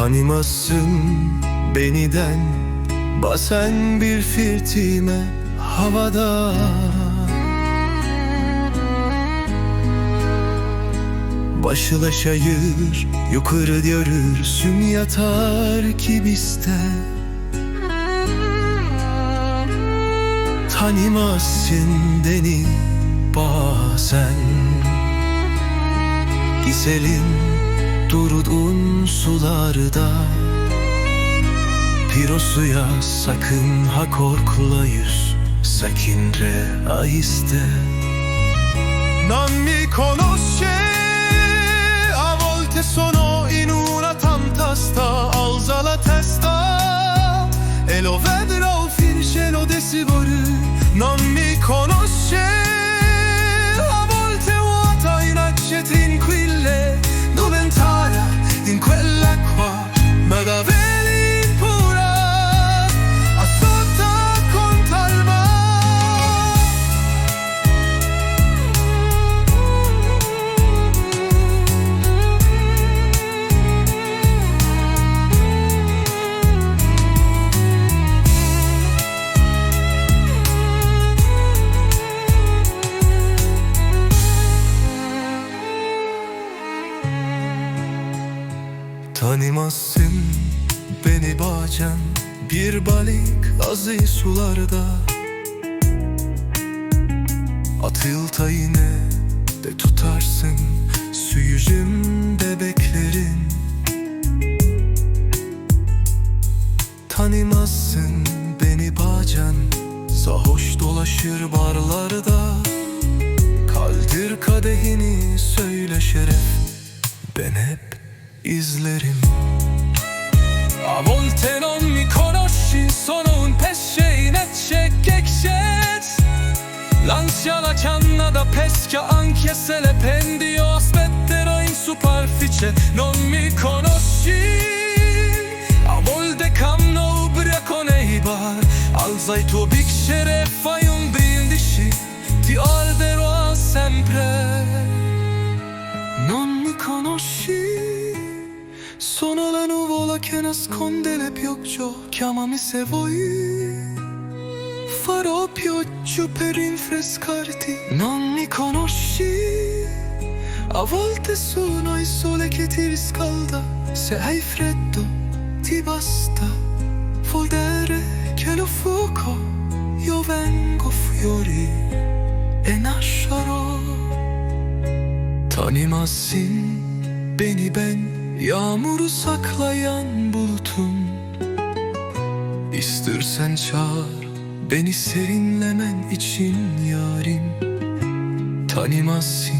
Tanımazsın beniden Basen bir firtime havada. Başılaşayır yukarı görürsün yatar kibiste Tanımazsın beni bazen. Giselim durudun sularda. Pirosuya sakın ha korkulayır Sakinre aiste Non mi conosce A volte sono Tanımazsın beni bacan Bir balık azı sularda. Atılta yine de tutarsın Suyucum bebeklerin Tanımazsın beni bacan Sahoş dolaşır barlarda. Kaldır kadehini söyle şeref Ben hep izlerim. A volte non mi conosci, sono un pesce in ecce che c'è L'ansia la canna da pesca anche se le prendi io aspetterò in superficie Non mi conosci A volte camno ubriaco nei bar Alza il tuo nasconde le piogge Chiamami se vuoi. Farò pioggia per rinfrescarti. Non mi conosci? A volte sono il sole che ti riscalda. Se hai freddo ti basta Vedere che lo fuoco. Io vengo fiori E nascerò. Tanımazsın beni ben Yağmuru saklayan bulutum İstersen çağır beni serinlemen için yarim. Tanımazsın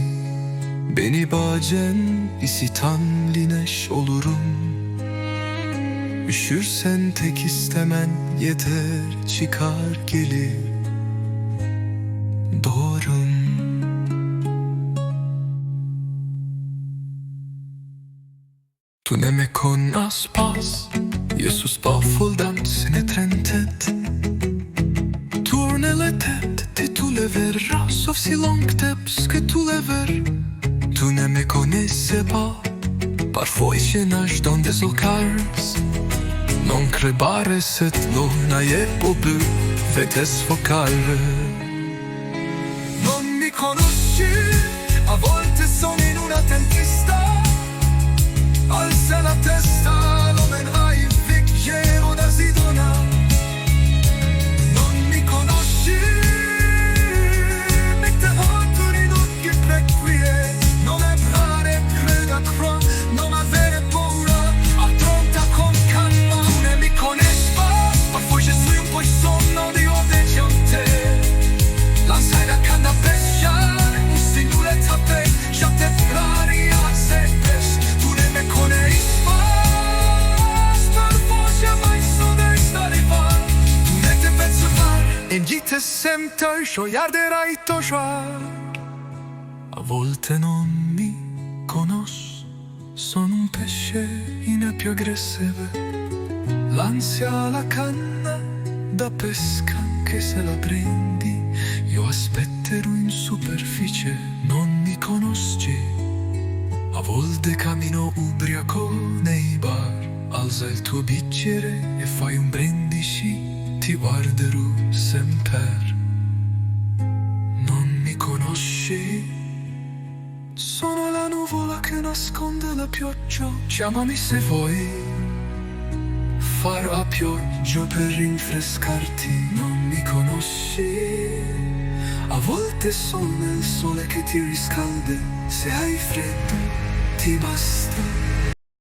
beni bazen isitan lineş olurum. Üşürsen tek istemen yeter çıkar gelir Spune-mi con as pas E sus paful dansine trentet Turnele tet Ti tu lever Ras of si long teps Che tu lever Tu ne me conesse pa Parfois që nas donde zo cars. Non crebare se t'lona e po by Vetes vocare Non mi conosci A volte sono in una tempesta al sen attestar E gite sempre sciogliardera i toșoar A volte non mi conosco Sono un pesce in più aggressive L'ansia alla canna da pesca che se la prendi Io aspetterò in superficie, non mi conosci. A volte cammino ubriaco nei bar Alza il tuo bicchiere e fai un brindisi, ti guarderò sempre. Non mi conosci? Sono la nuvola che nasconde la pioggia. Chiamami se vuoi. Farò a pioggia per rinfrescarti. Non mi conosci? A volte sono il sole che ti riscalda. Se hai freddo, ti basta